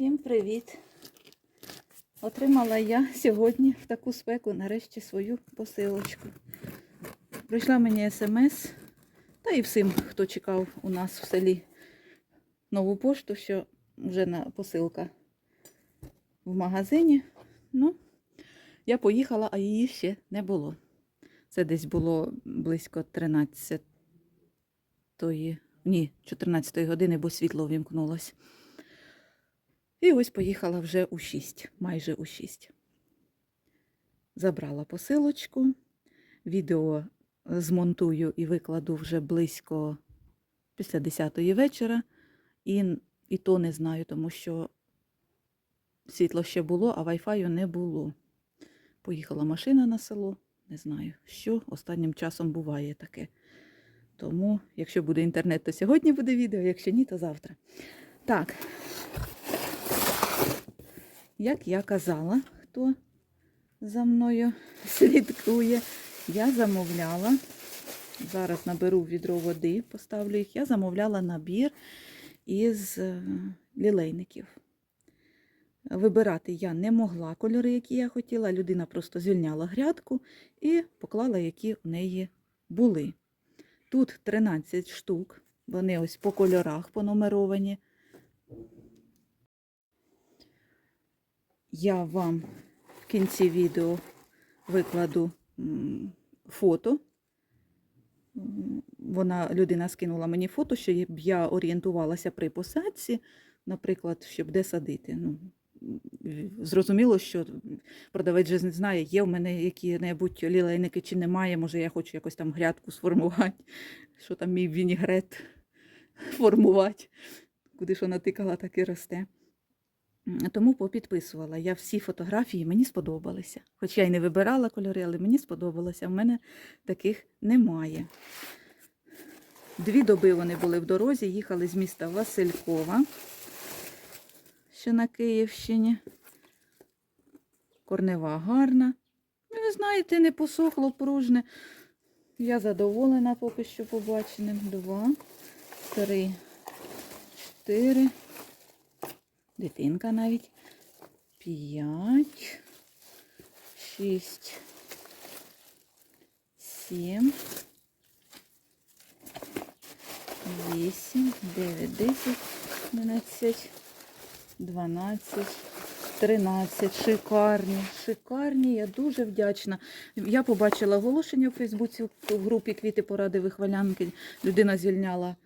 Всім привіт! Отримала я сьогодні в таку спеку нарешті свою посилочку. Прийшла мені смс, та і всім, хто чекав у нас в селі нову пошту, що вже на посилка в магазині. Ну, я поїхала, а її ще не було. Це десь було близько 13 ні, 14 години, бо світло вімкнулось. І ось поїхала вже у 6, майже у 6. Забрала посилочку. Відео змонтую і викладу вже близько після 10 вечора. І, і то не знаю, тому що світло ще було, а вайфаю не було. Поїхала машина на село. Не знаю, що останнім часом буває таке. Тому, якщо буде інтернет, то сьогодні буде відео, якщо ні, то завтра. Так, як я казала, хто за мною слідкує, я замовляла, зараз наберу відро води, поставлю їх, я замовляла набір із е, лілейників. Вибирати я не могла кольори, які я хотіла. Людина просто звільняла грядку і поклала, які в неї були. Тут 13 штук, вони ось по кольорах понумеровані. Я вам в кінці відео викладу фото. Вона, людина скинула мені фото, щоб я орієнтувалася при посадці, наприклад, щоб де садити. Ну, зрозуміло, що продавець же не знає, є в мене які-небудь лілейники чи немає. Може, я хочу якось там грядку сформувати, що там мій вінігрет формувати. Куди що натикала, так і росте. Тому попідписувала. Я всі фотографії мені сподобалися. Хоч я й не вибирала кольори, але мені сподобалося. У мене таких немає. Дві доби вони були в дорозі, їхали з міста Василькова, що на Київщині. Корнева гарна. Ну, ви знаєте, не посохло пружне. Я задоволена поки що побаченим. Два, три, чотири. Дитинка навіть. П'ять, шість, сім, вісім, дев'ять, десять, одинадцять, дванадцять. 13. Шикарні, шикарні. Я дуже вдячна. Я побачила оголошення в Фейсбуці в групі Квіти поради вихвалянки. Людина звільняла е,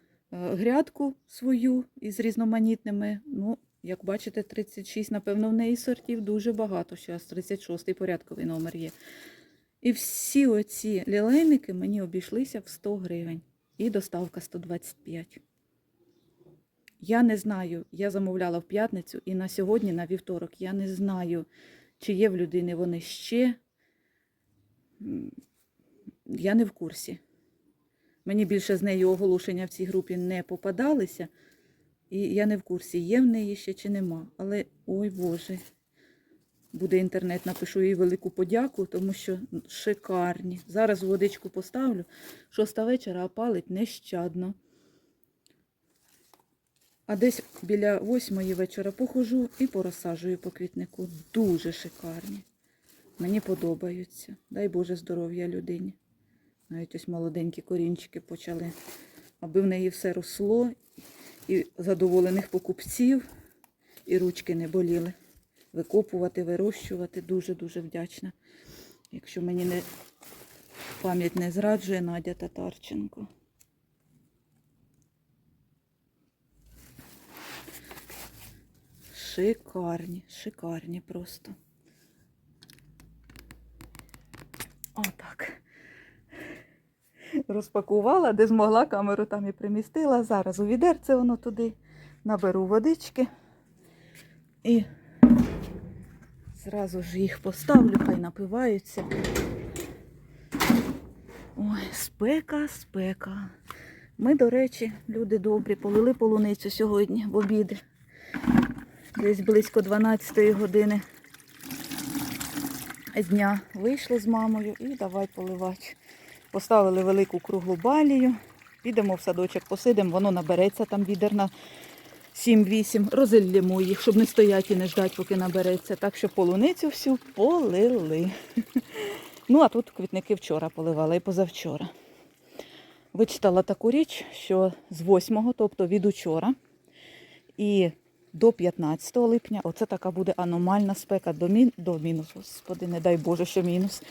грядку свою із різноманітними. Ну, як бачите, 36, напевно, в неї сортів дуже багато. Зараз 36-й порядковий номер є. І всі оці лілейники мені обійшлися в 100 гривень. І доставка 125. Я не знаю, я замовляла в п'ятницю і на сьогодні, на вівторок, я не знаю, чи є в людини вони ще. Я не в курсі. Мені більше з нею оголошення в цій групі не попадалися, і я не в курсі, є в неї ще чи нема. Але ой Боже, буде інтернет, напишу їй велику подяку, тому що шикарні. Зараз водичку поставлю. Шоста вечора, а палить нещадно. А десь біля восьмої вечора похожу і порозсаджую по квітнику. Дуже шикарні. Мені подобаються. Дай Боже здоров'я людині. Навіть ось молоденькі корінчики почали, аби в неї все росло, і задоволених покупців, і ручки не боліли. Викопувати, вирощувати. Дуже-дуже вдячна. Якщо мені не пам'ять не зраджує Надя Татарченко. Шикарні, шикарні просто. Отак. Розпакувала, де змогла, камеру там і примістила. Зараз у відерце воно туди наберу водички і зразу ж їх поставлю, хай напиваються. Ой, спека, спека. Ми, до речі, люди добрі, полили полуницю сьогодні в обіди десь близько 12 години дня вийшли з мамою і давай поливати. Поставили велику круглу балію, підемо в садочок, посидимо, воно набереться там відер на 7-8, розіллємо їх, щоб не стояти і не ждати, поки набереться. Так що полуницю всю полили. Ну, а тут квітники вчора поливала і позавчора. Вичитала таку річ, що з 8, тобто від учора, і до 15 липня, оце така буде аномальна спека до, мін, до мінус, господи, не дай Боже, що мінус,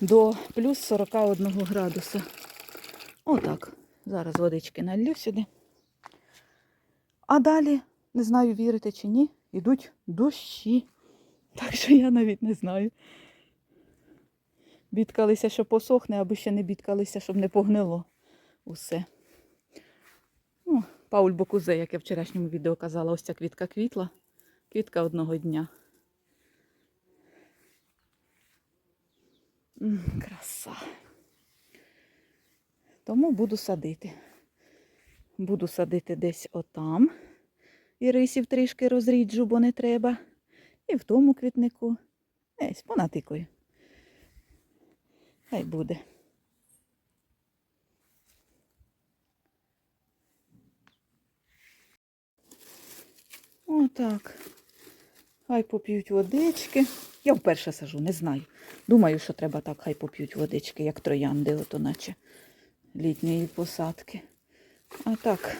до плюс 41 градуса. Отак. Зараз водички налью сюди. А далі, не знаю, вірите чи ні, йдуть дощі. Так що я навіть не знаю. Бідкалися, що посохне, аби ще не бідкалися, щоб не погнило усе. Ну, Пауль Бокузе, як я вчорашньому відео казала, ось ця квітка квітла. Квітка одного дня. Краса. Тому буду садити. Буду садити десь отам. І рисів трішки розріджу, бо не треба. І в тому квітнику. Десь понатикую. Хай буде. Отак. Хай поп'ють водички. Я вперше сажу, не знаю. Думаю, що треба так, хай поп'ють водички, як троянди, ото наче літньої посадки. А так.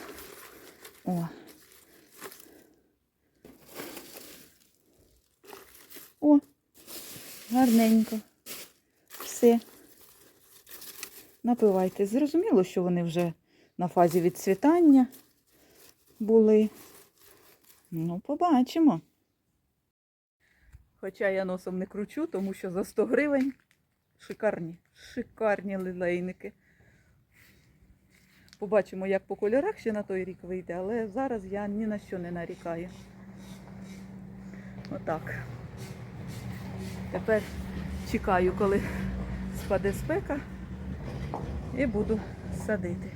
О. О, гарненько. Все. Напивайте. Зрозуміло, що вони вже на фазі відцвітання були. Ну, побачимо. Хоча я носом не кручу, тому що за 100 гривень шикарні, шикарні лилейники. Побачимо, як по кольорах ще на той рік вийде, але зараз я ні на що не нарікаю. Отак. Тепер чекаю, коли спаде спека, і буду садити.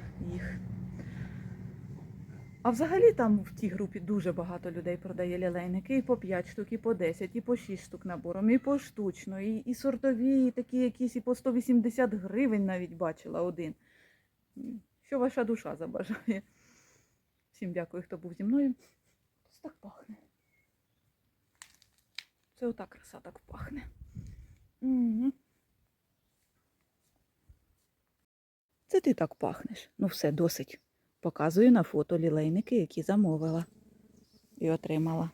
А взагалі там в тій групі дуже багато людей продає лілейники. І по 5 штук, і по 10, і по 6 штук набором, і поштучно, і, і сортові, і такі якісь, і по 180 гривень навіть бачила один. Що ваша душа забажає. Всім дякую, хто був зі мною. Ось так пахне. Це ота краса так пахне. Угу. Це ти так пахнеш. Ну все, досить. Показую на фото лілейники, які замовила і отримала.